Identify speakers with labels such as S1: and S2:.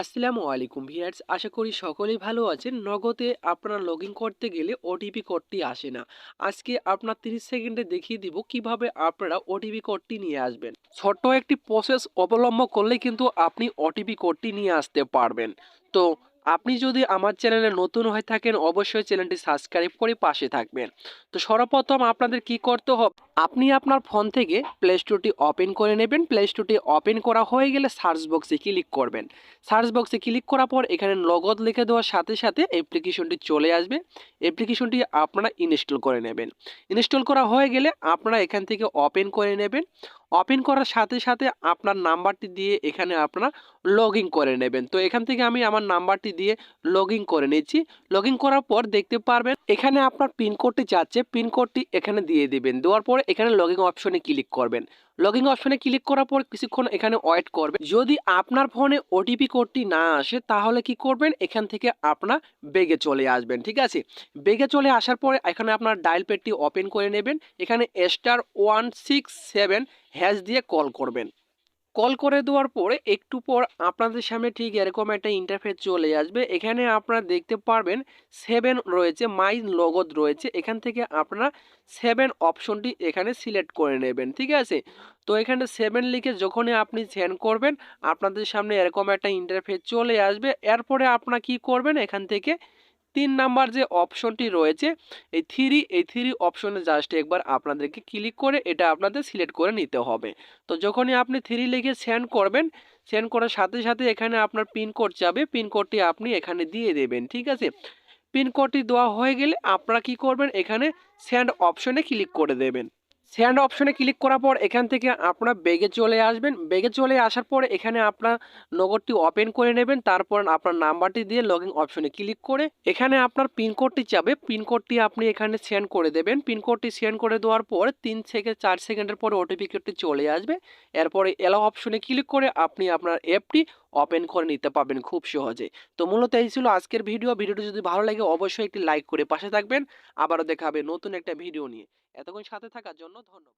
S1: আসসালামু আলাইকুম ভিয়ার্স। আশা করি সকলেই ভালো আছেন। নগদে আপনার লগ করতে গেলে ওটিপি কোডটি আসে না। আজকে আপনার 30 সেকেন্ডে দেখিয়ে দিব কীভাবে আপনারা ওটিপি কোডটি নিয়ে আসবেন। ছোট্ট একটি প্রসেস অবলম্বন করলে কিন্তু আপনি ওটিপি কোডটি নিয়ে আসতে পারবেন। তো আপনি যদি আমার চ্যানেলে নতুন হয়ে থাকেন, অবশ্যই চ্যানেলটি সাবস্ক্রাইব করে পাশে থাকবেন। তো সর্বপ্রথম আপনাদের কি করতে হবে? আপনি আপনার ফোন থেকে প্লে স্টোরটি ওপেন করে নেবেন। প্লে স্টোরটি ওপেন করা হয়ে গেলে সার্চ বক্সে ক্লিক করবেন। সার্চ বক্সে ক্লিক করার পর এখানে নগদ লিখে দেওয়ার সাথে সাথে অ্যাপ্লিকেশনটি চলে আসবে। অ্যাপ্লিকেশনটি আপনারা ইনস্টল করে নেবেন। ইনস্টল করা হয়ে গেলে আপনারা এখান থেকে ওপেন করে নেবেন। ওপেন করার সাথে সাথে আপনার নাম্বারটি দিয়ে এখানে আপনারা লগ করে নেবেন। তো এখান থেকে আমি আমার নাম্বারটি দিয়ে লগ করে নিচ্ছি। লগ করার পর দেখতে পারবেন এখানে আপনার পিনকোডটি যাচ্ছে। পিনকোডটি এখানে দিয়ে দিবেন। দেওয়ার পরে এখানে লগ অপশনে ক্লিক করবেন। লগ অপশনে ক্লিক করার পর কিছুক্ষণ এখানে ওয়েট করবেন। যদি আপনার ফোনে ওটিপি কোডটি না আসে, তাহলে কি করবেন? এখান থেকে আপনার বেগে চলে আসবেন, ঠিক আছে? বেগে চলে আসার পরে এখানে আপনার ডায়াল পেডটি ওপেন করে নেবেন। এখানে star one six seven hash দিয়ে কল করবেন। কল করে দেওয়ার পরে একটু পর আপনাদের সামনে ঠিক এরকম একটা ইন্টারফেস চলে আসবে। এখানে আপনারা দেখতে পারবেন সেভেন রয়েছে মাই লগদ রয়েছে। এখান থেকে আপনারা সেভেন অপশনটি এখানে সিলেক্ট করে নেবেন, ঠিক আছে? তো এখানে সেভেন লিখে যখনই আপনি সেন্ড করবেন, আপনাদের সামনে এরকম একটা ইন্টারফেস চলে আসবে। এরপরে আপনারা কি করবেন? এখান থেকে তিন নাম্বার যে অপশনটি রয়েছে, এই থ্রি এই থ্রি অপশনে জাস্ট একবার আপনাদেরকে ক্লিক করে এটা আপনাদের সিলেক্ট করে নিতে হবে। তো যখনই আপনি থ্রি লিখে সেন্ড করবেন সেন্ড করার সাথে সাথে এখানে আপনার পিনকোড যাবে পিনকোডটি আপনি এখানে দিয়ে দেবেন, ঠিক আছে? পিনকোডটি দেওয়া হয়ে গেলে আপনারা কি করবেন? এখানে সেন্ড অপশনে ক্লিক করে দেবেন। সেন্ড অপশনে ক্লিক করার পর এখান থেকে আপনার বেগে চলে আসবেন। বেগে চলে আসার পর এখানে আপনার নগদটি ওপেন করে নেবেন। তারপর আপনার নাম্বারটি দিয়ে লগ অপশনে ক্লিক করে এখানে আপনার পিনকোডটি যাবে। পিনকোডটি আপনি এখানে সেন্ড করে দেবেন। পিনকোডটি সেন্ড করে দেওয়ার পর তিন থেকে চার সেকেন্ডের পরে ওটিপি কোডটি চলে আসবে। এরপরে এলাও অপশনে ক্লিক করে আপনি আপনার অ্যাপটি ওপেন করে নিতে পারবেন খুব সহজে। তো মূলত এই ছিল আজকের ভিডিও ভিডিওটি যদি ভালো লাগে, অবশ্যই একটি লাইক করে পাশে থাকবেন। আবারও দেখা হবে নতুন একটা ভিডিও নিয়ে। এতক্ষণ সাথে থাকার জন্য ধন্যবাদ।